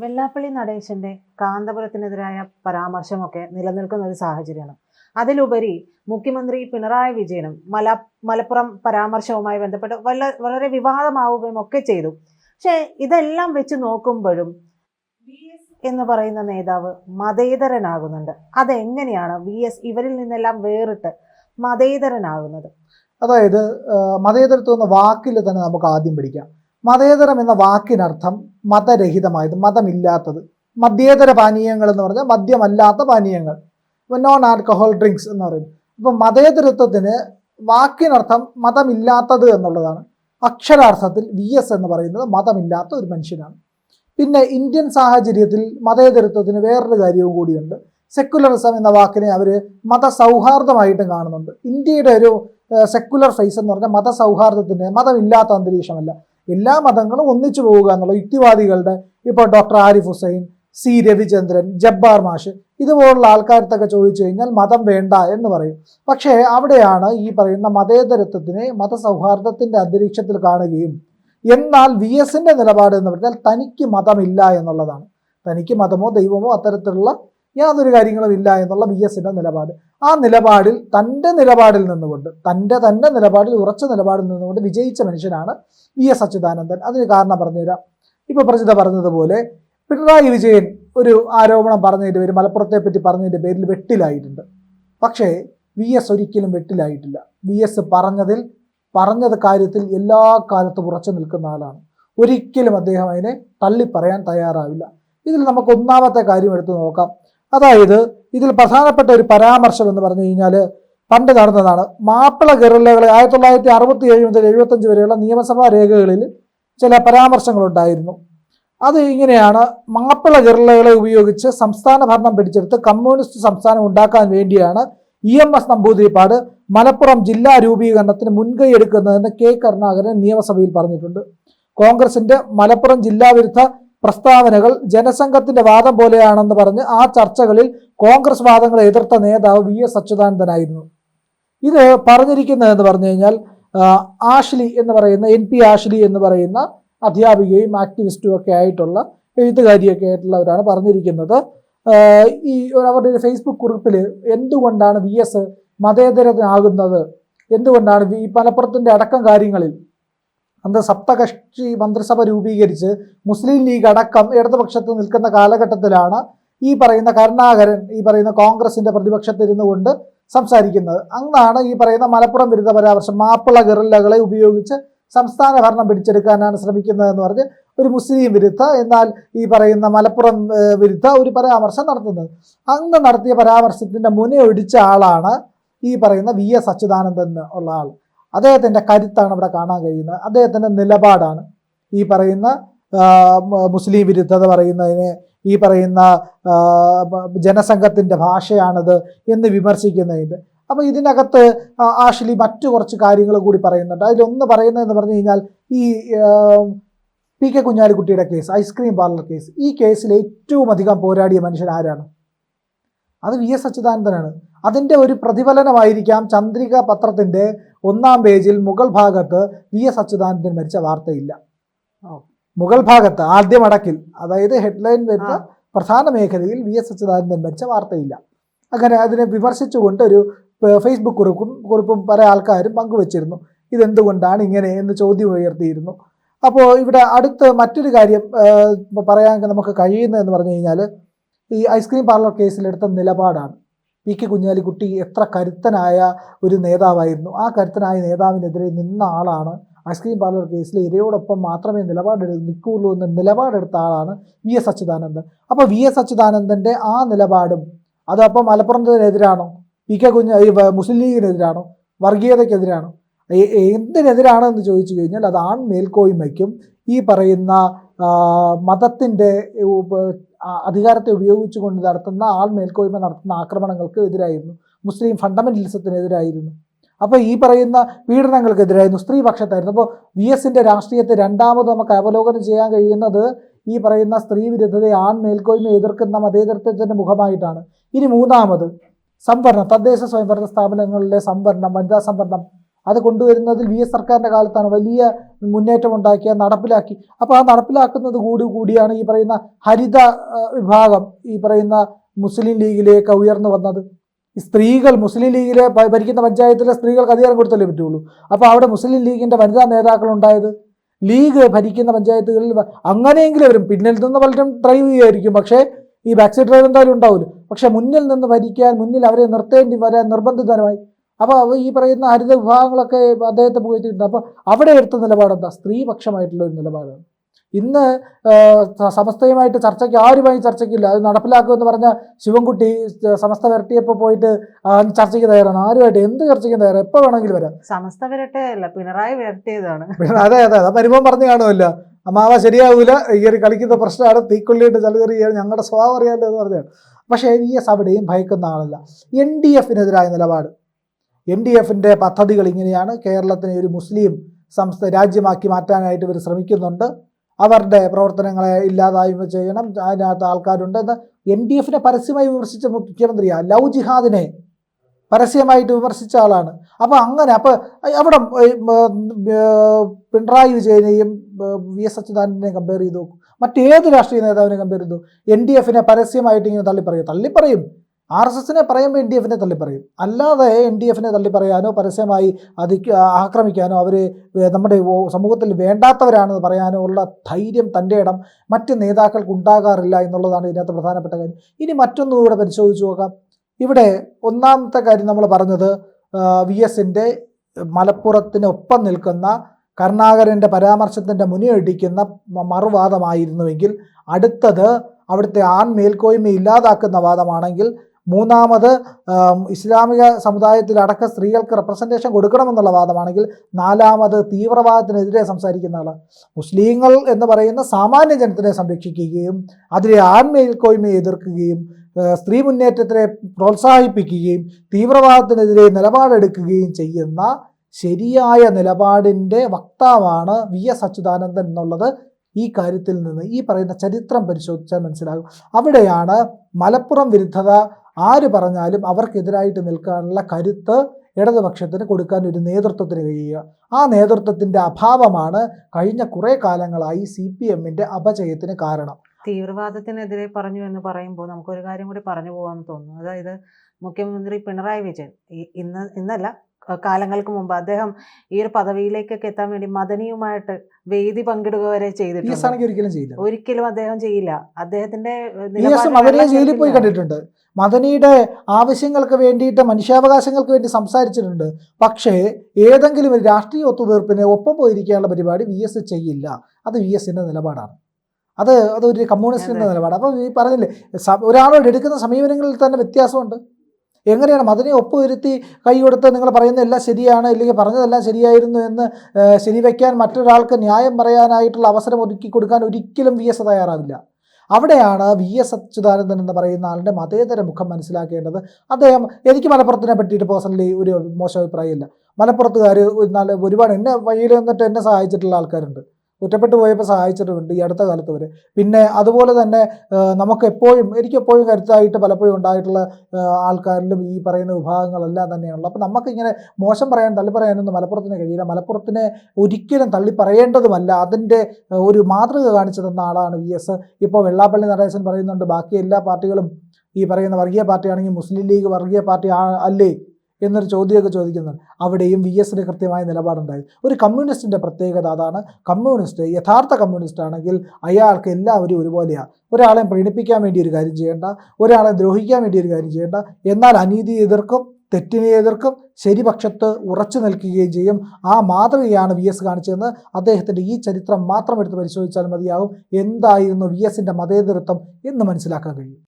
വെള്ളാപ്പള്ളി നടേശന്റെ കാന്തപുരത്തിനെതിരായ പരാമർശമൊക്കെ നിലനിൽക്കുന്ന ഒരു സാഹചര്യമാണ്. അതിലുപരി മുഖ്യമന്ത്രി പിണറായി വിജയനും മല മലപ്പുറം പരാമർശവുമായി ബന്ധപ്പെട്ട് വല്ല വളരെ വിവാദമാവുകയും ഒക്കെ ചെയ്തു. പക്ഷേ ഇതെല്ലാം വെച്ച് നോക്കുമ്പോഴും എന്ന് പറയുന്ന നേതാവ് മതേതരനാകുന്നുണ്ട്. അതെങ്ങനെയാണ് വി എസ് ഇവരിൽ നിന്നെല്ലാം വേറിട്ട് മതേതരനാകുന്നത്? അതായത് മതേതരത്വം എന്ന വാക്കിൽ തന്നെ നമുക്ക് ആദ്യം പിടിക്കാം. മതേതരം എന്ന വാക്കിനർത്ഥം മതരഹിതമായത് മതമില്ലാത്തത്. മദ്യേതര പാനീയങ്ങൾ എന്ന് പറഞ്ഞാൽ മദ്യമല്ലാത്ത പാനീയങ്ങൾ. നോൺ ആൽക്കഹോൾ ഡ്രിങ്ക്സ് എന്ന് പറയും അപ്പം മതേതരത്വത്തിന് വാക്കിനർത്ഥം മതമില്ലാത്തത് എന്നുള്ളതാണ്. അക്ഷരാർത്ഥത്തിൽ വി എസ് എന്ന് പറയുന്നത് മതമില്ലാത്ത ഒരു മനുഷ്യനാണ്. പിന്നെ ഇന്ത്യൻ സാഹചര്യത്തിൽ മതേതരത്വത്തിന് വേറൊരു കാര്യവും കൂടിയുണ്ട്. സെക്കുലറിസം എന്ന വാക്കിനെ അവർ മതസൗഹാർദ്ദമായിട്ടും കാണുന്നുണ്ട്. ഇന്ത്യയുടെ ഒരു സെക്കുലർ ഫേസ് എന്ന് പറഞ്ഞാൽ മതസൗഹാർദ്ദത്തിന് മതമില്ലാത്ത അന്തരീക്ഷമല്ല. എല്ലാ മതങ്ങളും ഒന്നിച്ചു പോവുക എന്നുള്ള യുക്തിവാദികളുടെ ഇപ്പോൾ ഡോക്ടർ ആരിഫ് ഹുസൈൻ സി രവിചന്ദ്രൻ ജബ്ബാർ മാഷ് ഇതുപോലുള്ള ആൾക്കാരത്തൊക്കെ ചോദിച്ചു കഴിഞ്ഞാൽ മതം വേണ്ട എന്ന് പറയും. പക്ഷേ അവിടെയാണ് ഈ പറയുന്ന മതേതരത്വത്തിനെ മതസൗഹാർദ്ദത്തിന്റെ അന്തരീക്ഷത്തിൽ കാണുകയും എന്നാൽ വി എസിന്റെ നിലപാട് എന്ന് പറഞ്ഞാൽ തനിക്ക് മതമില്ല എന്നുള്ളതാണ്. തനിക്ക് മതമോ ദൈവമോ അത്തരത്തിലുള്ള യാതൊരു കാര്യങ്ങളും ഇല്ല എന്നുള്ള വി എസിന്റെ നിലപാട്. ആ നിലപാടിൽ തന്റെ നിലപാടിൽ നിന്നുകൊണ്ട് തന്റെ തന്നെ നിലപാടിൽ ഉറച്ച നിലപാടിൽ നിന്നുകൊണ്ട് വിജയിച്ച മനുഷ്യനാണ് വി എസ് അച്യുതാനന്ദൻ. അതിന് കാരണം പറഞ്ഞുതരാം. ഇപ്പൊ പ്രജിത പറഞ്ഞതുപോലെ പിണറായി വിജയൻ ഒരു ആരോപണം പറഞ്ഞതിന്റെ പേര് മലപ്പുറത്തെ പറ്റി പറഞ്ഞതിന്റെ പേരിൽ വെട്ടിലായിട്ടുണ്ട്. പക്ഷേ വി എസ് ഒരിക്കലും വെട്ടിലായിട്ടില്ല. വി എസ് പറഞ്ഞതിൽ പറഞ്ഞത് കാര്യത്തിൽ എല്ലാ കാലത്തും ഉറച്ചു നിൽക്കുന്ന ആളാണ്. ഒരിക്കലും അദ്ദേഹം അതിനെ തള്ളിപ്പറയാൻ തയ്യാറാവില്ല. ഇതിൽ നമുക്ക് ഒന്നാമത്തെ കാര്യം എടുത്തു നോക്കാം. അതായത് ഇതിൽ പ്രധാനപ്പെട്ട ഒരു പരാമർശം എന്ന് പറഞ്ഞു കഴിഞ്ഞാൽ പണ്ട് നടന്നതാണ്. മാപ്പിള ഗറില്ലകളെ ആയിരത്തി തൊള്ളായിരത്തി അറുപത്തി ഏഴ് മുതൽ എഴുപത്തഞ്ച് വരെയുള്ള നിയമസഭാ രേഖകളിൽ ചില പരാമർശങ്ങളുണ്ടായിരുന്നു. അത് ഇങ്ങനെയാണ് മാപ്പിള ഗറില്ലകളെ ഉപയോഗിച്ച് സംസ്ഥാന ഭരണം പിടിച്ചെടുത്ത് കമ്മ്യൂണിസ്റ്റ് സംസ്ഥാനം ഉണ്ടാക്കാൻ വേണ്ടിയാണ് E M S Namboodiripad Malappuram ജില്ലാ രൂപീകരണത്തിന് മുൻകൈ എടുക്കുന്നതെന്ന് കെ കരുണാകരൻ നിയമസഭയിൽ പറഞ്ഞിട്ടുണ്ട്. കോൺഗ്രസിന്റെ മലപ്പുറം ജില്ലാ വിരുദ്ധ പ്രസ്താവനകൾ ജനസംഘത്തിന്റെ വാദം പോലെയാണെന്ന് പറഞ്ഞ് ആ ചർച്ചകളിൽ കോൺഗ്രസ് വാദങ്ങളെ എതിർത്ത നേതാവ് വി എസ് അച്യുതാനന്ദനായിരുന്നു. ഇത് പറഞ്ഞിരിക്കുന്നതെന്ന് പറഞ്ഞു കഴിഞ്ഞാൽ ആഷ്ലി എന്ന് പറയുന്ന എൻ പി ആഷ്ലി എന്ന് പറയുന്ന അധ്യാപികയും ആക്ടിവിസ്റ്റും ഒക്കെ ആയിട്ടുള്ള എഴുത്തുകാരിയൊക്കെ ആയിട്ടുള്ളവരാണ് പറഞ്ഞിരിക്കുന്നത്. ഈ അവരുടെ ഒരു ഫേസ്ബുക്ക് കുറിപ്പിൽ എന്തുകൊണ്ടാണ് വി എസ് മതേതരനാകുന്നത്? എന്തുകൊണ്ടാണ് ഈ മലപ്പുറത്തിന്റെ അടക്കം കാര്യങ്ങളിൽ അന്ന് സപ്തകക്ഷി മന്ത്രിസഭ രൂപീകരിച്ച് മുസ്ലിം ലീഗ് അടക്കം ഇടതുപക്ഷത്ത് നിൽക്കുന്ന കാലഘട്ടത്തിലാണ് ഈ പറയുന്ന കരുണാകരൻ ഈ പറയുന്ന കോൺഗ്രസിന്റെ പ്രതിപക്ഷത്തിരുന്നു കൊണ്ട് സംസാരിക്കുന്നത്. അന്നാണ് ഈ പറയുന്ന മലപ്പുറം വിരുദ്ധ പരാമർശം മാപ്പിള ഗറില്ലകളെ ഉപയോഗിച്ച് സംസ്ഥാന ഭരണം പിടിച്ചെടുക്കാനാണ് ശ്രമിക്കുന്നതെന്ന് പറഞ്ഞ് ഒരു മുസ്ലിം വിരുദ്ധ എന്നാൽ ഈ പറയുന്ന മലപ്പുറം വിരുദ്ധ ഒരു പരാമർശം നടത്തുന്നത്. അന്ന് നടത്തിയ പരാമർശത്തിന്റെ മുനയൊടിച്ച ആളാണ് ഈ പറയുന്ന വി എസ് അച്യുതാനന്ദൻ ഉള്ള ആൾ. അദ്ദേഹത്തിന്റെ കരുത്താണ് ഇവിടെ കാണാൻ കഴിയുന്നത്. അദ്ദേഹത്തിന്റെ നിലപാടാണ് ഈ പറയുന്ന മുസ്ലിം വിരുദ്ധത പറയുന്നതിന് ഈ പറയുന്ന ജനസംഘത്തിന്റെ ഭാഷയാണത് എന്ന് വിമർശിക്കുന്നതിന്റെ. അപ്പോൾ ഇതിനകത്ത് ആഷ്ലി മറ്റു കുറച്ച് കാര്യങ്ങൾ കൂടി പറയുന്നുണ്ട്. അതിലൊന്ന് പറയുന്നതെന്ന് പറഞ്ഞു കഴിഞ്ഞാൽ ഈ പി കെ കുഞ്ഞാലിക്കുട്ടിയുടെ case ice cream parlour case ഈ കേസിൽ ഏറ്റവും അധികം പോരാടിയ മനുഷ്യൻ ആരാണ്? അത് വി എസ് അച്യുതാനന്ദനാണ്. അതിന്റെ ഒരു പ്രതിഫലനമായിരിക്കാം ചന്ദ്രിക പത്രത്തിന്റെ ഒന്നാം പേജിൽ മുകൾ ഭാഗത്ത് വി എസ് അച്യുതാനന്ദൻ മരിച്ച വാർത്തയില്ല. ഓ. മുകൾ ഭാഗത്ത് ആദ്യ മടക്കിൽ അതായത് ഹെഡ്ലൈൻ വരുന്ന. പ്രധാന മേഖലയിൽ വി എസ് അച്യുതാനന്ദൻ വെച്ച വാർത്തയില്ല. അങ്ങനെ അതിനെ വിമർശിച്ചുകൊണ്ട് ഒരു ഫേസ്ബുക്ക് കുറിപ്പും കുറിപ്പും പല ആൾക്കാരും പങ്കുവച്ചിരുന്നു. ഇതെന്തുകൊണ്ടാണ് ഇങ്ങനെ എന്ന് ചോദ്യം ഉയർത്തിയിരുന്നു. അപ്പോൾ ഇവിടെ അടുത്ത മറ്റൊരു കാര്യം പറയാൻ നമുക്ക് കഴിയുന്നതെന്ന് പറഞ്ഞു കഴിഞ്ഞാൽ ഈ ഐസ്ക്രീം പാർലർ കേസിലെടുത്ത നിലപാടാണ്. പി കെ കുഞ്ഞാലിക്കുട്ടി എത്ര കരുത്തനായ ഒരു നേതാവായിരുന്നു. ആ കരുത്തനായ നേതാവിനെതിരെ നിന്ന ആളാണ് ഐസ്ക്രീം പാർലർ കേസിൽ ഇരയോടൊപ്പം മാത്രമേ നിലപാടെടു നിൽക്കുകയുള്ളൂ എന്ന നിലപാടെടുത്ത ആളാണ് വി എസ് അച്യുതാനന്ദൻ. അപ്പോൾ വി എസ് അച്യുതാനന്ദന്റെ ആ നിലപാടും അതപ്പം മലപ്പുറത്തിനെതിരാണോ? പി കെ കുഞ്ഞ് മുസ്ലിം ലീഗിനെതിരാണോ? വർഗീയതയ്ക്കെതിരാണോ? എന്തിനെതിരാണ് എന്ന് ചോദിച്ചു കഴിഞ്ഞാൽ അത് ആൺ മേൽക്കോയ്മയ്ക്കും ഈ പറയുന്ന മതത്തിന്റെ അധികാരത്തെ ഉപയോഗിച്ചുകൊണ്ട് നടത്തുന്ന ആൾ മേൽക്കോയ്മ നടത്തുന്ന ആക്രമണങ്ങൾക്ക് എതിരായിരുന്നു. മുസ്ലിം ഫണ്ടമെന്റലിസത്തിനെതിരായിരുന്നു. അപ്പോൾ ഈ പറയുന്ന പീഡനങ്ങൾക്കെതിരായിരുന്നു സ്ത്രീപക്ഷത്തായിരുന്നു അപ്പോൾ വി എസിന്റെ രാഷ്ട്രീയത്തെ രണ്ടാമത് നമുക്ക് അവലോകനം ചെയ്യാൻ കഴിയുന്നത് ഈ പറയുന്ന സ്ത്രീ വിരുദ്ധതയെ ആൺ മേൽക്കോയ്മ എതിർക്കുന്ന മതേതൃത്വത്തിന്റെ മുഖമായിട്ടാണ്. ഇനി മൂന്നാമത് സംവരണം തദ്ദേശ സ്വയംഭരണ സ്ഥാപനങ്ങളിലെ സംവരണം വനിതാ സംവരണം. അത് കൊണ്ടുവരുന്നതിൽ വി എസ് സർക്കാരിന്റെ കാലത്താണ് വലിയ മുന്നേറ്റം ഉണ്ടാക്കിയ നടപ്പിലാക്കി. അപ്പോൾ ആ നടപ്പിലാക്കുന്നത് കൂടി കൂടിയാണ് ഈ പറയുന്ന ഹരിത വിഭാഗം ഈ പറയുന്ന മുസ്ലിം ലീഗിലേക്ക് ഉയർന്നു വന്നത്. സ്ത്രീകൾ മുസ്ലിം ലീഗിലെ ഭരിക്കുന്ന പഞ്ചായത്തിലെ സ്ത്രീകൾക്ക് അധികാരം കൊടുത്തല്ലേ പറ്റുള്ളൂ? അപ്പോൾ അവിടെ മുസ്ലിം ലീഗിന്റെ വനിതാ നേതാക്കൾ ഉണ്ടായത് ലീഗ് ഭരിക്കുന്ന പഞ്ചായത്തുകളിൽ അങ്ങനെയെങ്കിലും വരും പിന്നിൽ നിന്ന് പലരും ഡ്രൈവ് ചെയ്യുമായിരിക്കും. പക്ഷേ ഈ ബാക്ക് സൈഡ് ഡ്രൈവ് എന്തായാലും ഉണ്ടാവില്ല പക്ഷെ മുന്നിൽ നിന്ന് ഭരിക്കാൻ മുന്നിൽ അവരെ നിർത്തേണ്ടി വരാൻ നിർബന്ധിതരമായി. അപ്പോൾ ഈ പറയുന്ന ഹരിത വിഭാഗങ്ങളൊക്കെ അദ്ദേഹത്തെ പോയിട്ടുണ്ട് അപ്പോൾ അവിടെ എടുത്ത നിലപാടെന്താ? സ്ത്രീപക്ഷമായിട്ടുള്ള ഒരു നിലപാടാണ്. ഇന്ന് സമസ്തയുമായിട്ട് ചർച്ചയ്ക്ക് ആരുമായി ചർച്ചയ്ക്കില്ല. അത് നടപ്പിലാക്കുമെന്ന് പറഞ്ഞ ശിവൻകുട്ടി സമസ്ത വരട്ടിയപ്പോൾ പോയിട്ട് ചർച്ചയ്ക്ക് തയ്യാറാണ്. ആരുമായിട്ട് എന്ത് ചർച്ചയ്ക്ക് തയ്യാറാണ് എപ്പോൾ വേണമെങ്കിലും വരാം. സമസ്ത വിരട്ടയല്ല പിണറായി വരട്ടിയതാണ്. അതെ അതെ അതെ. പരിമം പറഞ്ഞു കാണുമല്ലോ. അമ്മാവ ശരിയാവൂല ഈ ഒരു കളിക്കുന്ന പ്രശ്നമാണ് തീക്കൊള്ളിയിട്ട് ചലകറിയാണ് ഞങ്ങളുടെ സ്വഭാവം അറിയാമല്ലോ എന്ന് പറഞ്ഞാണ്. പക്ഷേ വി എസ് അവിടെയും ഭയക്കുന്ന ആളല്ല. എൻ ഡി എഫിനെതിരായ നിലപാട്. എൻ ഡി എഫിന്റെ പദ്ധതികൾ ഇങ്ങനെയാണ് കേരളത്തിനെ ഒരു മുസ്ലിം സംസ്ഥ രാജ്യമാക്കി മാറ്റാനായിട്ട് ഇവർ ശ്രമിക്കുന്നുണ്ട്. അവരുടെ പ്രവർത്തനങ്ങളെ ഇല്ലാതായ്മ ചെയ്യണം. അതിനകത്ത് ആൾക്കാരുണ്ട് എന്ന് എൻ ഡി എഫിനെ പരസ്യമായി വിമർശിച്ച മുഖ്യമന്ത്രിയാ ലവ് ജിഹാദിനെ പരസ്യമായിട്ട് വിമർശിച്ച ആളാണ്. അപ്പോൾ അങ്ങനെ അപ്പോൾ അവിടെ പിണറായി വിജയനെയും വി എസ് അച്യുതാനന്ദനെയും കമ്പയർ ചെയ്ത് നോക്കും. മറ്റേത് രാഷ്ട്രീയ നേതാവിനെ കമ്പയർ ചെയ്തു എൻ ഡി എഫിനെ പരസ്യമായിട്ട് ഇങ്ങനെ തള്ളിപ്പറയും തള്ളിപ്പറയും. ആർ എസ് എസിനെ പറയുമ്പോൾ എൻ ഡി എഫിനെ തള്ളിപ്പറയും. അല്ലാതെ എൻ ഡി എഫിനെ തള്ളിപ്പറയാനോ പരസ്യമായി അതി ആക്രമിക്കാനോ അവർ നമ്മുടെ സമൂഹത്തിൽ വേണ്ടാത്തവരാണെന്ന് പറയാനോ ഉള്ള ധൈര്യം തന്റെ ഇടം മറ്റ് നേതാക്കൾക്ക് ഉണ്ടാകാറില്ല എന്നുള്ളതാണ് ഇതിനകത്ത് പ്രധാനപ്പെട്ട കാര്യം. ഇനി മറ്റൊന്നും കൂടെ പരിശോധിച്ച് നോക്കാം. ഇവിടെ ഒന്നാമത്തെ കാര്യം നമ്മൾ പറഞ്ഞത് വി എസിന്റെ മലപ്പുറത്തിനൊപ്പം നിൽക്കുന്ന കരുണാകരന്റെ പരാമർശത്തിന്റെ മുനിയടിക്കുന്ന മറുവാദമായിരുന്നുവെങ്കിൽ അടുത്തത് അവിടുത്തെ ആൺ മേൽക്കോയ്മ ഇല്ലാതാക്കുന്ന വാദമാണെങ്കിൽ മൂന്നാമത് ഇസ്ലാമിക സമുദായത്തിലടക്കം സ്ത്രീകൾക്ക് റെപ്രസെന്റേഷൻ കൊടുക്കണമെന്നുള്ള വാദമാണെങ്കിൽ നാലാമത് തീവ്രവാദത്തിനെതിരെ സംസാരിക്കുന്ന ആൾ മുസ്ലിങ്ങൾ എന്ന് പറയുന്ന സാമാന്യ ജനത്തിനെ സംരക്ഷിക്കുകയും അതിലെ ആൺമേൽക്കോയ്മയെ എതിർക്കുകയും സ്ത്രീ മുന്നേറ്റത്തിനെ പ്രോത്സാഹിപ്പിക്കുകയും തീവ്രവാദത്തിനെതിരെ നിലപാടെടുക്കുകയും ചെയ്യുന്ന ശരിയായ നിലപാടിന്റെ വക്താവാണ് വി എസ് അച്യുതാനന്ദൻ എന്നുള്ളത് ഈ കാര്യത്തിൽ നിന്ന് ഈ പറയുന്ന ചരിത്രം പരിശോധിച്ചാൽ മനസ്സിലാകും. അവിടെയാണ് മലപ്പുറം വിരുദ്ധത ആര് പറഞ്ഞാലും അവർക്കെതിരായിട്ട് നിൽക്കാനുള്ള കരുത്ത് ഇടതുപക്ഷത്തിന് കൊടുക്കാൻ ഒരു നേതൃത്വത്തിന് കഴിയുക. ആ നേതൃത്വത്തിന്റെ അഭാവമാണ് കഴിഞ്ഞ കുറേ കാലങ്ങളായി സി പി എമ്മിന്റെ അപജയത്തിന് കാരണം. തീവ്രവാദത്തിനെതിരെ പറഞ്ഞു എന്ന് പറയുമ്പോൾ നമുക്കൊരു കാര്യം കൂടി പറഞ്ഞു പോകാമെന്ന് തോന്നുന്നു. അതായത് മുഖ്യമന്ത്രി പിണറായി വിജയൻ ഇന്ന് ഇന്നല്ല കാലങ്ങൾക്ക് മുമ്പ് അദ്ദേഹം ഈ ഒരു പദവിയിലേക്കൊക്കെ എത്താൻ വേണ്ടി മദനിയുമായിട്ട് വേദി പങ്കിടുക വരെ ചെയ്തിട്ടുണ്ട്. ഒരിക്കലും ചെയ്യില്ല. ഒരിക്കലും അദ്ദേഹം ചെയ്യില്ല. അദ്ദേഹത്തിന്റെ മദനിയെ ജയിലിൽ പോയി കണ്ടിട്ടുണ്ട്. മദനിയുടെ ആവശ്യങ്ങൾക്ക് വേണ്ടിയിട്ട് മനുഷ്യാവകാശങ്ങൾക്ക് വേണ്ടി സംസാരിച്ചിട്ടുണ്ട്. പക്ഷേ ഏതെങ്കിലും ഒരു രാഷ്ട്രീയ ഒത്തുതീർപ്പിന് ഒപ്പം പോയിരിക്കാനുള്ള പരിപാടി വി എസ് ചെയ്യില്ല. അത് വി എസിന്റെ നിലപാടാണ്. അത് അതൊരു കമ്മ്യൂണിസ്റ്റിന്റെ അതെ. നിലപാട് അപ്പോൾ ഈ പറഞ്ഞില്ലേ ഒരാളോട് എടുക്കുന്ന സമീപനങ്ങളിൽ തന്നെ വ്യത്യാസമുണ്ട്. എങ്ങനെയാണ് മദനെ ഒപ്പുവരുത്തി കൈ കൊടുത്ത് നിങ്ങൾ പറയുന്ന എല്ലാം ശരിയാണ് അല്ലെങ്കിൽ പറഞ്ഞതെല്ലാം ശരിയായിരുന്നു എന്ന് ശരിവയ്ക്കാൻ മറ്റൊരാൾക്ക് ന്യായം പറയാനായിട്ടുള്ള അവസരം ഒരുക്കി കൊടുക്കാൻ ഒരിക്കലും വി എസ് തയ്യാറാവില്ല. അവിടെയാണ് വി എസ് അച്യുതാനന്ദൻ എന്ന് പറയുന്ന ആളുടെ മതേതര മുഖം മനസ്സിലാക്കേണ്ടത്. അദ്ദേഹം എനിക്ക് മലപ്പുറത്തിനെ പറ്റിയിട്ട് പേഴ്സണലി ഒരു മോശം അഭിപ്രായമില്ല. മലപ്പുറത്തുകാർ എന്നാൽ ഒരുപാട് എന്നെ വഴിയിൽ നിന്നിട്ട് എന്നെ സഹായിച്ചിട്ടുള്ള ആൾക്കാരുണ്ട്. ഒറ്റപ്പെട്ടു പോയപ്പോൾ സഹായിച്ചിട്ടുണ്ട് ഈ അടുത്ത കാലത്ത് വരെ പിന്നെ അതുപോലെ തന്നെ നമുക്ക് എപ്പോഴും എനിക്ക് എപ്പോഴും കരുത്തായിട്ട് പലപ്പോഴും ഉണ്ടായിട്ടുള്ള ആൾക്കാരിലും ഈ പറയുന്ന വിഭാഗങ്ങളെല്ലാം തന്നെയാണല്ലോ അപ്പോൾ നമുക്കിങ്ങനെ മോശം പറയാൻ തള്ളി പറയാനൊന്നും മലപ്പുറത്തിന് കഴിയില്ല. മലപ്പുറത്തിനെ ഒരിക്കലും തള്ളി പറയേണ്ടതുമല്ല. അതിന്റെ ഒരു മാതൃക കാണിച്ചു തന്ന ആളാണ് വി എസ്. ഇപ്പോൾ വെള്ളാപ്പള്ളി നടേശൻ പറയുന്നുണ്ട് ബാക്കി എല്ലാ പാർട്ടികളും ഈ പറയുന്ന വർഗീയ പാർട്ടിയാണെങ്കിൽ മുസ്ലിം ലീഗ് വർഗീയ പാർട്ടി അല്ലേ? എന്നൊരു ചോദ്യമൊക്കെ ചോദിക്കുന്നുണ്ട്. അവിടെയും വി എസിന് കൃത്യമായ നിലപാടുണ്ടായി ഒരു കമ്മ്യൂണിസ്റ്റിന്റെ പ്രത്യേകത അതാണ്. കമ്മ്യൂണിസ്റ്റ് യഥാർത്ഥ കമ്മ്യൂണിസ്റ്റ് ആണെങ്കിൽ അയാൾക്ക് എല്ലാവരും ഒരുപോലെയാണ് ഒരാളെ പ്രീണിപ്പിക്കാൻ വേണ്ടി ഒരു കാര്യം ചെയ്യേണ്ട. ഒരാളെ ദ്രോഹിക്കാൻ വേണ്ടി ഒരു കാര്യം ചെയ്യേണ്ട. എന്നാൽ അനീതി എതിർക്കും തെറ്റിനെ എതിർക്കും ശരിപക്ഷത്ത് ഉറച്ചു നിൽക്കുകയും ചെയ്യും. ആ മാതൃകയാണ് വി എസ് കാണിച്ചതെന്ന് അദ്ദേഹത്തിന്റെ ഈ ചരിത്രം മാത്രം എടുത്ത് പരിശോധിച്ചാൽ മതിയാകും എന്തായിരുന്നു വി എസിന്റെ മതേതരത്വം എന്ന് മനസ്സിലാക്കാൻ കഴിയും.